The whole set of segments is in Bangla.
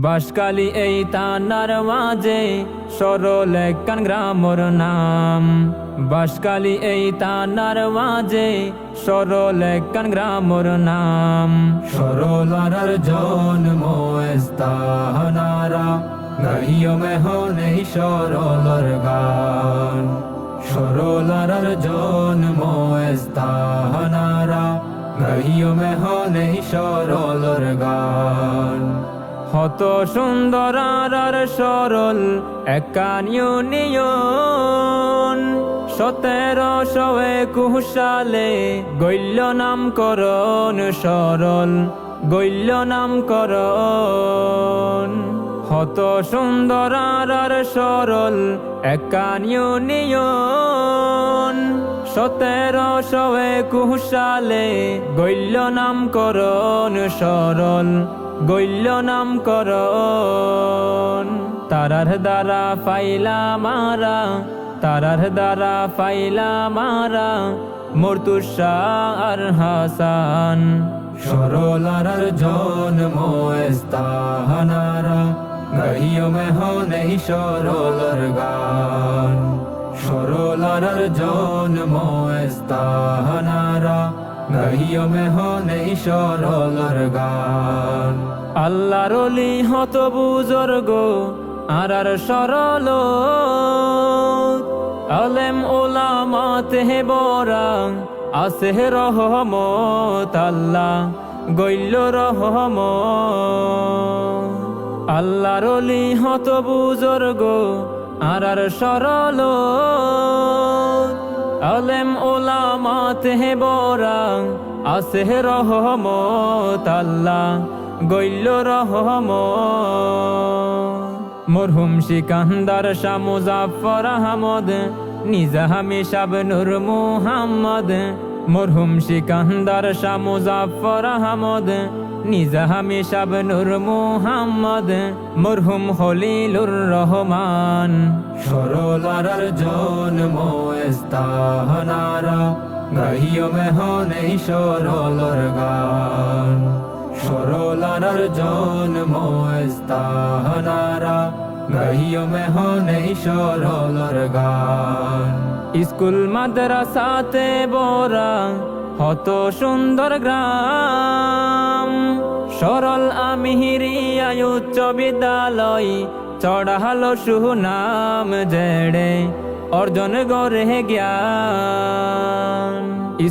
বাসকালি এই তানার মাঝে সরল একখান গ্রামর নাম। বাসকালি এই তানার মাঝে সরল একখান গ্রামর নাম। সরলার জন্ম স্থানারা গাহিও মেহন সরলার গান। সরলার জন্ম স্থানারা গাহিও এই সরলার গান। হত সুন্দর আর সরল একান ইউনিয়ন সতেরো শোয়ে কুশালে গৈল্য নাম করণ সরল গৈল্য নাম করণ হত সুন্দর আর সরল একান ইউনিয়ন সতেরো শোয়ে কুশালে গৈল্য নাম করণ সরল। গৈল্য নাম করণ। তারার দ্বারা ফাইলা মারা, তারার দ্বারা ফাইলা মারা মর্তুষা আর হাসান। সরলার জন্ম স্থানারা গাহিও মেহন এই সরলার গান। সরলার জন্ম স্থানারা গাহিও মেহন সরলার গান। আল্লাহর অলি হত বুজর্গ আর আর সরল। আলেম ওলামাতে হে বরাং আছে রহমত আল্লাহ গৈল্য রহম। আল্লাহর অলি হত বুজর্গ আর আর সরল। আলেম ওলামাতে হে বরাং আছে রহমত আল্লাহ গৈল্য রহম মরহুম সিকান্দার শাহ মুজাফর আহমদ নিজাহামি সাব নূর মুহাম্মদ। মরহুম সিকান্দার শাহ মুজাফর আহমদ নিজাহামি সাব নূর মুহাম্মদ মরহুম হলিলুর রহমান। সরলার জন্ম স্থানারা গাহিও মেহন সরলার গান। সরলার জন্ম স্থানারা গাহিও মেহন সরলার গান। স্কুল মাদ্রাসাতে বরা হত সুন্দর গ্রাম। সরল আমিহিরিয়া উচ্চ বিদ্যালয় চড়ালো সুনাম জেড়ে অর্জন গড়ে জ্ঞান।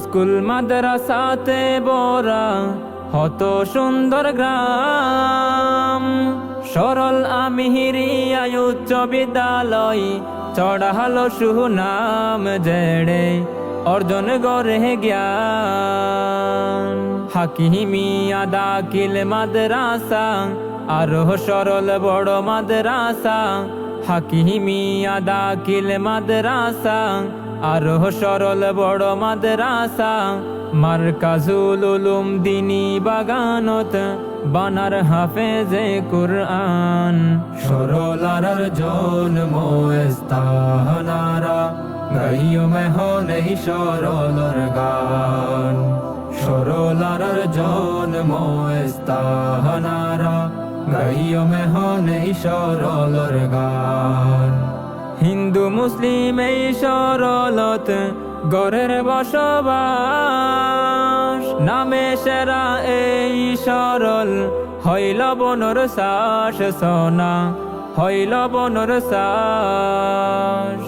স্কুল মাদ্রাসাতে বরা হত সুন্দর গ্রাম। সরল আমিহিরিয়া উচ্চ বিদ্যালয় চড়ালো সুনাম জেড়ে অর্জন গড়ে জ্ঞান। হাকিমি আদা কিল মাদ্রাসা আরও সরল বড় মাদ্রাসা। হাকিমি আদা কিল মাদ্রাসা আরও সরল বড় মাদ্রাসা। মার্কাজুল উলুম দিনী বাগানত, বানার হাফেজে কুরআন। সরলার জন্ম স্থানারা গাইও মেহন এই সরলার গান সরলার জন্ম স্থানারা গাইও মেহন এই সরলার গান হিন্দু মুসলিম এই সরলত গড়ের বসবাস। নামে সেরা এই সরল, হইল বনর শ্বাস সোনা হইল বনর শ্বাস।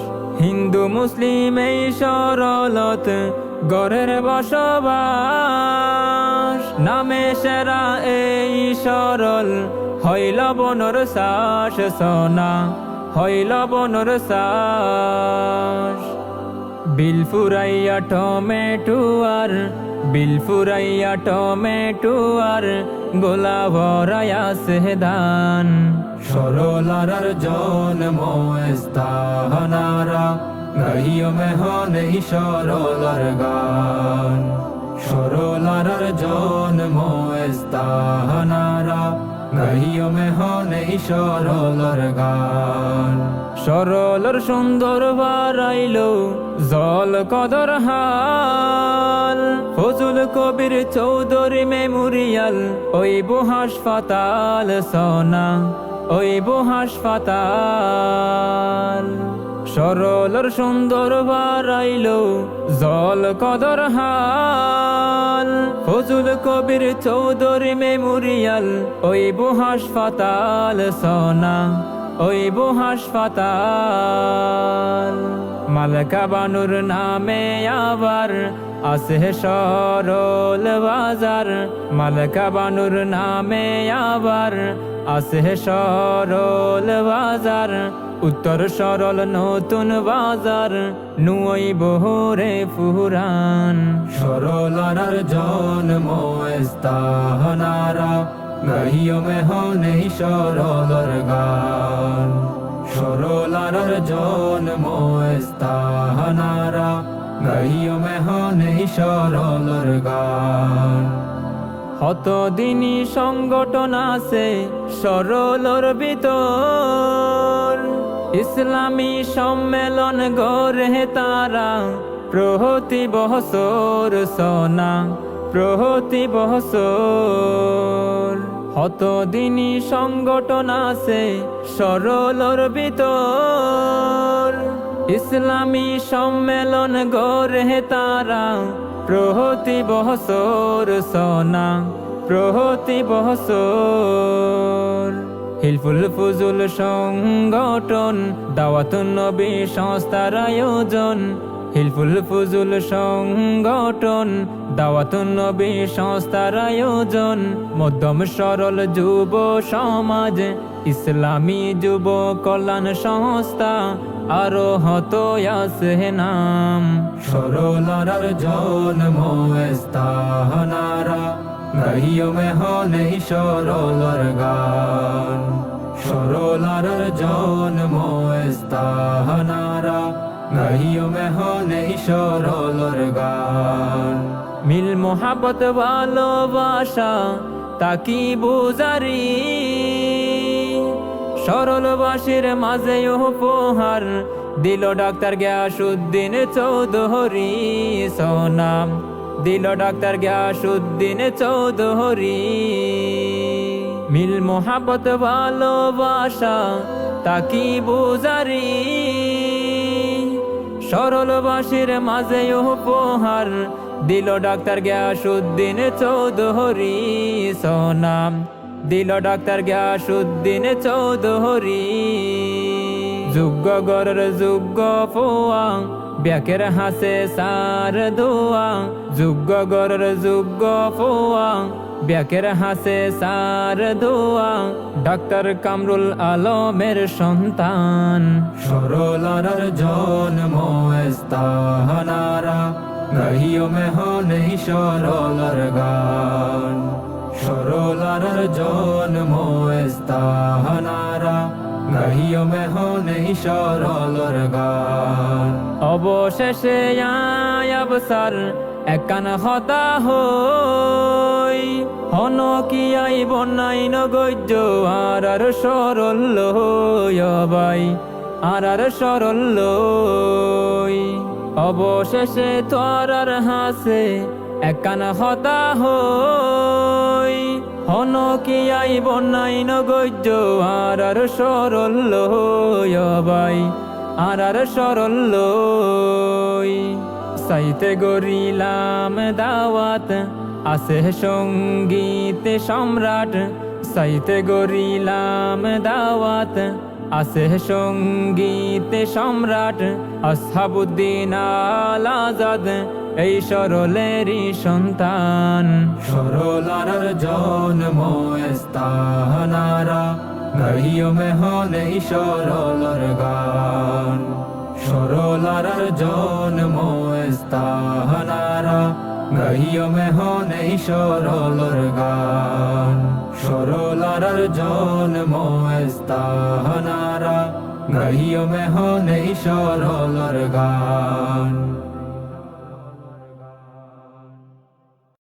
হিন্দু মুসলিম এই সরলত গড়ের বসবাস। নামে সেরা এই সরল, হইল বনর শ্বাস সোনা, হইল বনর শ্বাস। বিল ফুরাইয়া টমেটো আর বিল ফুরাইয়া টমেটো আর গোলা সেদান সরলার জন্ম স্থানারা গাইও মেহন সরলার গান সরলার জন্ম স্থানারা গাইও মেহন সরলর গান সরলর সুন্দর বারাইল জল কদর হাল, ফজুল কবির চৌধুরী মেমোরিয়াল ওই বো হাসপাতাল সোনা ওই বো হাসপাতাল সরলর সুন্দর বারাইল জল কদর হাল। ফজুল কবির চৌধুরী মেমোরিয়াল, ওই বু হাসপাতাল সোনা, ওই বু হাসপাতাল। মালকা বানুর নামে আবার আছে সরল বাজার। মালকা বানুর নামে আবার আছে সরল বাজার। উত্তর সরল নতুন বাজার নুই বহরে ফুরান। সরলার জন্ম স্থানারা গাইও মেহন এই সরলর গান। সরলার জন্ম স্থানারা গাইও মেহন সরলর গান। হত দিনী সংগঠন আছে সরলর ভিতর, ইসলামী সম্মেলন গড়ে তারা, প্রহতি বহসর সোনা, প্রহতি বহসর। হত দিনী সংগঠন আছে সরলর ভিতর ইসলামী সম্মেলন গড়ে তারা প্রহতি বহসর সোনা, প্রহতি বহসর। হিলফুল ফুজুল সংগঠন, দাওয়াতুন নবী সংস্থার আয়োজন। হিলফুল ফুজুল সংগঠন, দাওয়াতুন নবী সংস্থার আয়োজন। মধ্যম সরল যুব সমাজ ইসলামী যুব কল্যাণ সংস্থা আরও হত নাম। সরলার মেহন এই সরলর গান। সরলার সরলর গান। মিল মোহাবত ভালোবাসা তাকি বুজারি সরলবাসীর মাঝে উপহার দিল ডাক্তার গ্যাসুদ্দিন চৌধুরী সোনাম দিল ডাক্তার গ্যাসুদ্দিন চৌধুরী। মিল মোহাবত ভালোবাসা তাকি বুজারি সরলবাসীর মাঝে উপহার দিল ডাক্তার গ্যাসুদ্দিন চৌধুরী সোনাম দিল ডাক্তার গ্যাসুদ্দিন চৌধুরী। যোগ্য গরের যোগ্য পোয়া ব্যাকের হাসে সার দোয়া। যোগ্য গরের যোগ্য পোয়া ব্যাকের হাসে সার দোয়া। ডাক্তার কামরুল আলমের সন্তান। সরলার জন্ম স্থানারা গাইও মেহন এই সরলার গান। সরলার জন্ম স্থানারা গাইও মেহন এই সরলার গান। অবশেষে আবসার একান হতা হই। হন কি আই বন্যাই নগৈজ আর আর সরল বাই আর আর সরল অবশেষে তোর হাসে একান হতা হই হন কি আই বন্যাই নগৈজ আর আর সরল বাই আর আর সরল সাইতে গরিলাম দাওয়াত, আছে সংগীত সম্রাট, সাইতে গরিলাম দাওয়াত আছে সংগীত সম্রাট আসহাবুদ্দিন আল আজাদ এই সরলেরই সন্তান। সরলার জন্ম স্থানারা গাইও মেহন এই সরলার গান। সরলার জন্ম স্থানারা গাইও মেহন এই সরলার গান। সরলার জন্ম স্থানারা গাইও মেহন এই সরলার গান।